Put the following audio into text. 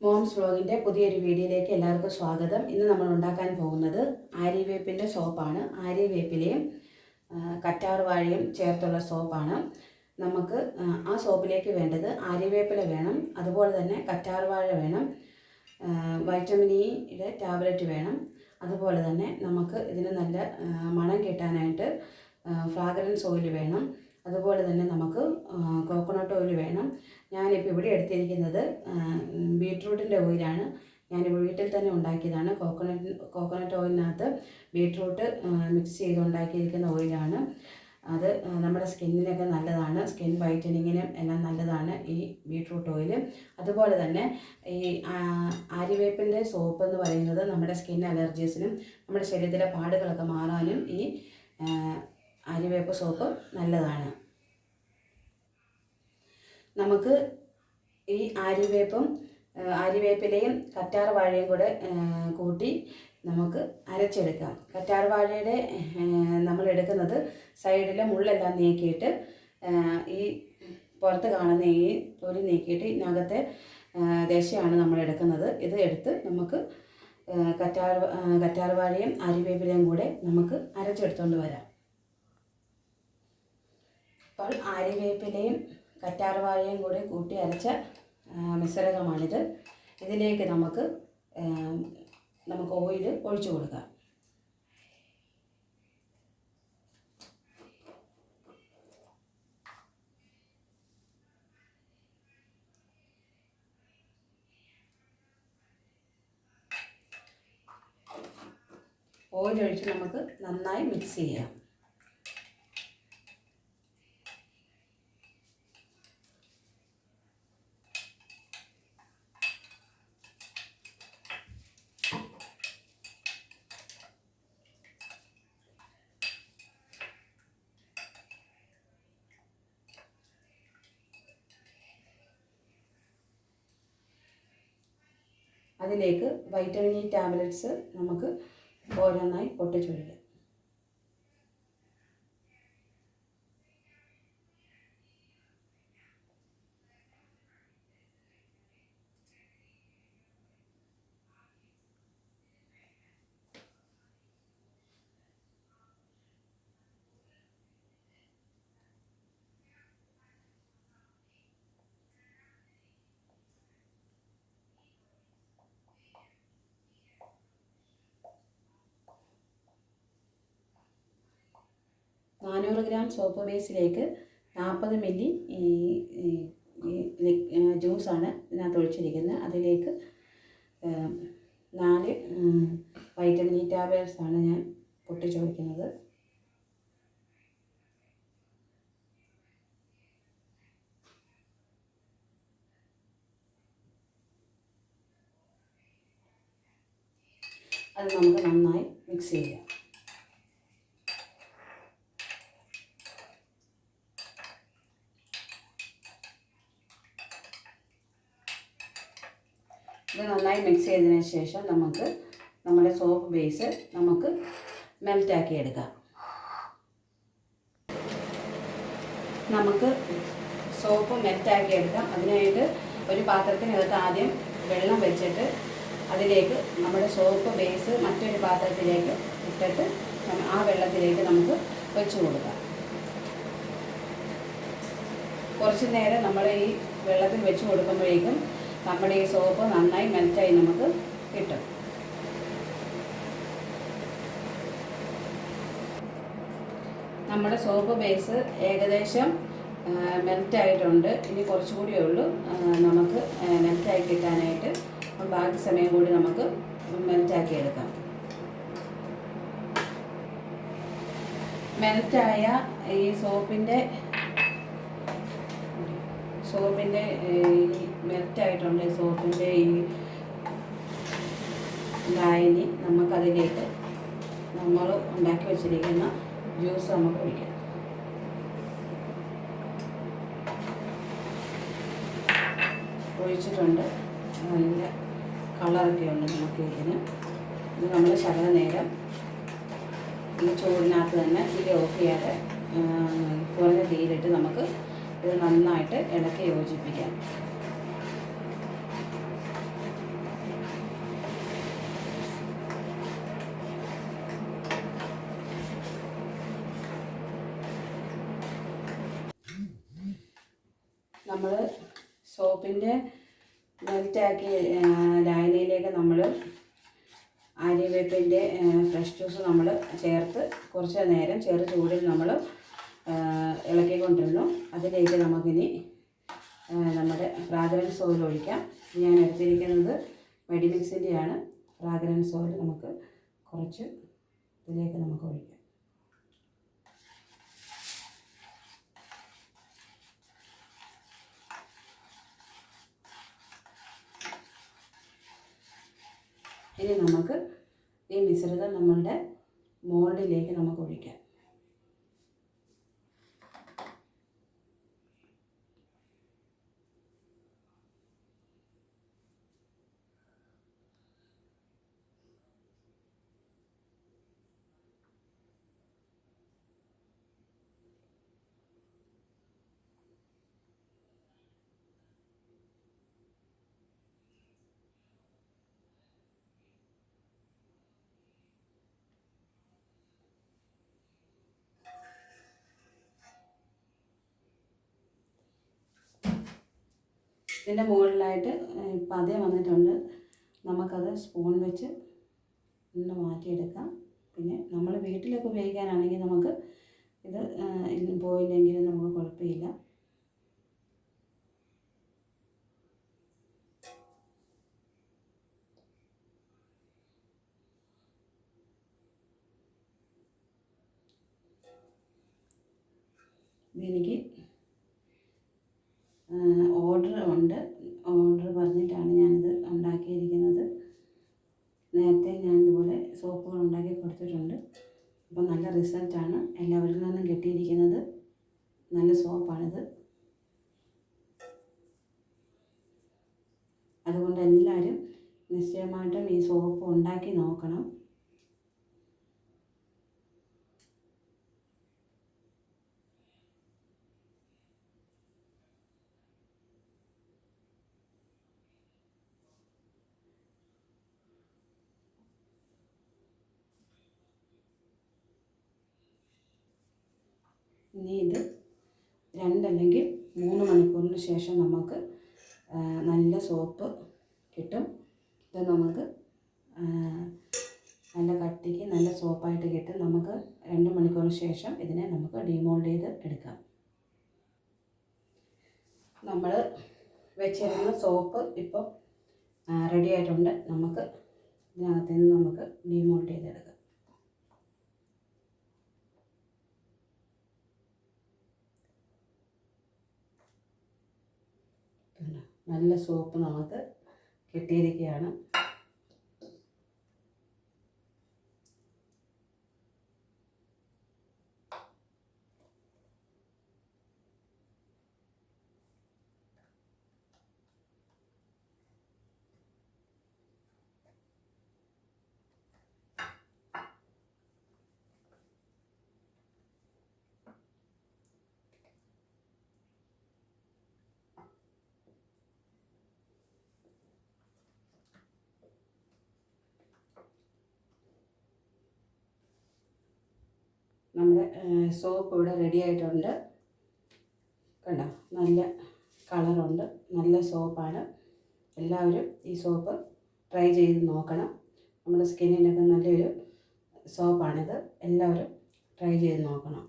Moms വ്ലോഗിന്റെ പുതിയൊരു വീഡിയോയിലേക്ക് എല്ലാവർക്കും സ്വാഗതം. ഇന്ന് നമ്മൾ ഉണ്ടാക്കാൻ പോകുന്നത് ആര്യവേപ്പിന്റെ സോപ്പാണ് ആര്യവേപ്പിലയും കറ്റാർ വാഴയും ചേർത്തുള്ള സോപ്പാണ് നമുക്ക് ആ, സോപ്പിലേക്ക് വേണ്ടത് ആര്യവേപ്പില വേണം. അതുപോലെ തന്നെ കറ്റാർ വാഴ വേണം. വൈറ്റമിൻ ഇയുടെ ടാബ്ലറ്റ് വേണം. അതുപോലെ തന്നെ നമുക്ക് ഇതിന് നല്ല മണം കിട്ടാനായിട്ട് ഫ്രാഗ്രൻസ് ഓയിൽ വേണം. അതുപോലെ തന്നെ നമുക്ക് കോക്കനട്ട് ഓയിൽ വേണം. ഞാനിപ്പോൾ ഇവിടെ എടുത്തിരിക്കുന്നത് ബീട്രൂട്ടിന്റെ ഓയിലാണ്. ഞാനിപ്പോൾ വീട്ടിൽ തന്നെ ഉണ്ടാക്കിയതാണ്. കോക്കനട്ട് കോക്കനട്ട് ഓയിലിനകത്ത് ബീട്രൂട്ട് മിക്സ് ചെയ്ത് ഉണ്ടാക്കിയിരിക്കുന്ന ഓയിലാണ്. അത് നമ്മുടെ സ്കിന്നിനൊക്കെ നല്ലതാണ്. സ്കിൻ വൈറ്റനിങ്ങിനും എല്ലാം നല്ലതാണ് ഈ ബീട്രൂട്ട് ഓയിൽ അതുപോലെ തന്നെ ഈ ആര്യവേപ്പിന്റെ സോപ്പ് എന്ന് പറയുന്നത് നമ്മുടെ സ്കിൻ അലർജീസിനും നമ്മുടെ ശരീരത്തിലെ പാടുകളൊക്കെ മാറാനും ഈ ആര്യവേപ്പ് സോപ്പ് നല്ലതാണ്. നമുക്ക് ഈ ആര്യവേപ്പും ആര്യവേപ്പിലയും കറ്റാർ വാഴയും കൂടെ കൂട്ടി നമുക്ക് അരച്ചെടുക്കാം. കറ്റാർ വാഴയുടെ നമ്മൾ എടുക്കുന്നത് സൈഡിലെ മുള്ളെല്ലാം നീക്കിയിട്ട് ഈ പുറത്ത് കാണുന്ന ഈ തൊലി നീക്കിയിട്ട് ഇതിനകത്തെ ദേശയാണ് നമ്മൾ എടുക്കുന്നത്. ഇത് എടുത്ത് നമുക്ക് കറ്റാർ കറ്റാർ വാഴയും ആര്യവേപ്പിലയും കൂടെ നമുക്ക് അരച്ചെടുത്തുകൊണ്ട് വരാം. അപ്പോൾ ആര്യവേപ്പിലയും കറ്റാർവാഴയും കൂടി കൂട്ടി അരച്ച മിശ്രിതമാണിത്. ഇതിലേക്ക് നമുക്ക് നമുക്ക് ഓയിൽ ഒഴിച്ചു കൊടുക്കാം. ഓയിൽ ഒഴിച്ച് നമുക്ക് നന്നായി മിക്സ് ചെയ്യാം. അതിലേക്ക് വൈറ്റമിൻ ഇ ടാബ്ലറ്റ്സ് നമുക്ക് ഓരോന്നായി പൊട്ടിച്ചൊഴിക്കാം. നാനൂറ് ഗ്രാം സോപ്പ് ബേസിലേക്ക് നാൽപ്പത് മില്ലി ഈ ജ്യൂസാണ് ഇതിനകത്ത് ഒഴിച്ചിരിക്കുന്നത്. അതിലേക്ക് നാല് വൈറ്റമിൻ ഇ ടാബ്ലറ്റ്സ് ആണ് ഞാൻ പൊട്ടിച്ചൊഴിക്കുന്നത്. അത് നമുക്ക് നന്നായി മിക്സ് ചെയ്യാം. ഇത് നന്നായി മിക്സ് ചെയ്തതിന് ശേഷം നമുക്ക് നമ്മുടെ സോപ്പ് ബേസ് നമുക്ക് മെൽറ്റാക്കി എടുക്കാം. നമുക്ക് സോപ്പ് മെൽറ്റാക്കി എടുക്കാം. അതിനായിട്ട് ഒരു പാത്രത്തിനകത്ത് ആദ്യം വെള്ളം വെച്ചിട്ട് അതിലേക്ക് നമ്മുടെ സോപ്പ് ബേസ് മറ്റൊരു പാത്രത്തിലേക്ക് ഇട്ടിട്ട് ആ വെള്ളത്തിലേക്ക് നമുക്ക് വെച്ച് കൊടുക്കാം. കുറച്ച് നേരം നമ്മൾ ഈ വെള്ളത്തിൽ വെച്ച് കൊടുക്കുമ്പോഴേക്കും നമ്മുടെ ഈ സോപ്പ് നന്നായി മെൽറ്റായി നമുക്ക് കിട്ടും. നമ്മുടെ സോപ്പ് ബേസ് ഏകദേശം മെൽറ്റായിട്ടുണ്ട്. ഇനി കുറച്ചുകൂടിയേ ഉള്ളൂ. നമുക്ക് മെൽറ്റായി കിട്ടാനായിട്ട് ബാക്കി സമയം കൂടി നമുക്ക് മെൽറ്റാക്കി എടുക്കാം. മെൽറ്റായ ഈ സോപ്പിന്റെ സോപ്പിന്റെ ഈ മെൽറ്റായിട്ടുണ്ട് സോപ്പിന്റെ ഈ ലായനി നമുക്കതിലേക്ക് നമ്മൾ ഉണ്ടാക്കി വെച്ചിരിക്കുന്ന ജ്യൂസ് നമുക്ക് കുടിക്കാം ഒഴിച്ചിട്ടുണ്ട്. നല്ല കളറൊക്കെ ഉണ്ട് നമുക്ക് ഇതിന്. ഇത് നമ്മൾ ശകല നേരം ഈ ചൂടിനകത്ത് തന്നെ ഇത് ഓഫ് ചെയ്യാതെ കുറഞ്ഞ തീയിലിട്ട് നമുക്ക് ഇത് നന്നായിട്ട് ഇളക്കി യോജിപ്പിക്കാം. നമ്മൾ സോപ്പിന്റെ മെൽറ്റാക്കി ലായനിയിലേക്ക് നമ്മൾ ആര്യവേപ്പിന്റെ ഫ്രഷ് ജ്യൂസ് നമ്മൾ ചേർത്ത് കുറച്ച് നേരം ചെറു ചൂടിൽ നമ്മൾ ഇളക്കിക്കൊണ്ടിരുന്നു. അതിലേക്ക് നമുക്കിനി നമ്മുടെ ഫ്രാഗ്രൻസ് ഓയിൽ ഒഴിക്കാം. ഞാൻ എടുത്തിരിക്കുന്നത് മെഡിമിക്സിന്റെയാണ് ഫ്രാഗ്രൻസ് ഓയിൽ നമുക്ക് കുറച്ച് ഇതിലേക്ക് നമുക്ക് ഒഴിക്കാം. ഇനി നമുക്ക് ഈ മിശ്രിതം നമ്മളുടെ മോൾഡിലേക്ക് നമുക്ക് ഒഴിക്കാം. ഇതിന്റെ മുകളിലായിട്ട് പതേ വന്നിട്ടുണ്ട്. നമുക്കത് സ്പൂൺ വെച്ച് ഒന്ന് മാറ്റിയെടുക്കാം. പിന്നെ നമ്മൾ വീട്ടിലൊക്കെ ഉപയോഗിക്കാനാണെങ്കിൽ നമുക്ക് ഇത് പോയില്ലെങ്കിലും നമുക്ക് കുഴപ്പമില്ല. ഇതെനിക്ക് അപ്പോൾ നല്ല റിസൾട്ടാണ് എല്ലാവരിൽ നിന്നും കിട്ടിയിരിക്കുന്നത്. നല്ല സോപ്പാണിത്. അതുകൊണ്ട് എല്ലാവരും നിശ്ചയമായിട്ടും ഈ സോപ്പ് ഉണ്ടാക്കി നോക്കണം. ഇനി ഇത് രണ്ടല്ലെങ്കിൽ മൂന്ന് മണിക്കൂറിന് ശേഷം നമുക്ക് നല്ല സോപ്പ് കിട്ടും. ഇത് നമുക്ക് നല്ല കട്ടിക്ക് നല്ല സോപ്പായിട്ട് കിട്ടും. നമുക്ക് രണ്ട് മണിക്കൂറിന് ശേഷം ഇതിനെ നമുക്ക് ഡിമോൾഡ് ചെയ്ത് എടുക്കാം. നമ്മൾ വെച്ചിരുന്ന സോപ്പ് ഇപ്പോൾ റെഡി ആയിട്ടുണ്ട്. നമുക്ക് ഇതിനകത്ത് നിന്ന് നമുക്ക് ഡിമോൾഡ് ചെയ്തെടുക്കാം കണ്ടോ? നല്ല സോപ്പ് നമുക്ക് കിട്ടിയിരിക്കുകയാണ്. നമ്മുടെ സോപ്പ് ഇവിടെ റെഡി ആയിട്ടുണ്ട്. കണ്ടോ? നല്ല കളറുണ്ട്. നല്ല സോപ്പാണ് എല്ലാവരും ഈ സോപ്പ് ട്രൈ ചെയ്ത് നോക്കണം. നമ്മുടെ സ്കിന്നിനൊക്കെ നല്ലൊരു സോപ്പാണിത് എല്ലാവരും ട്രൈ ചെയ്ത് നോക്കണം.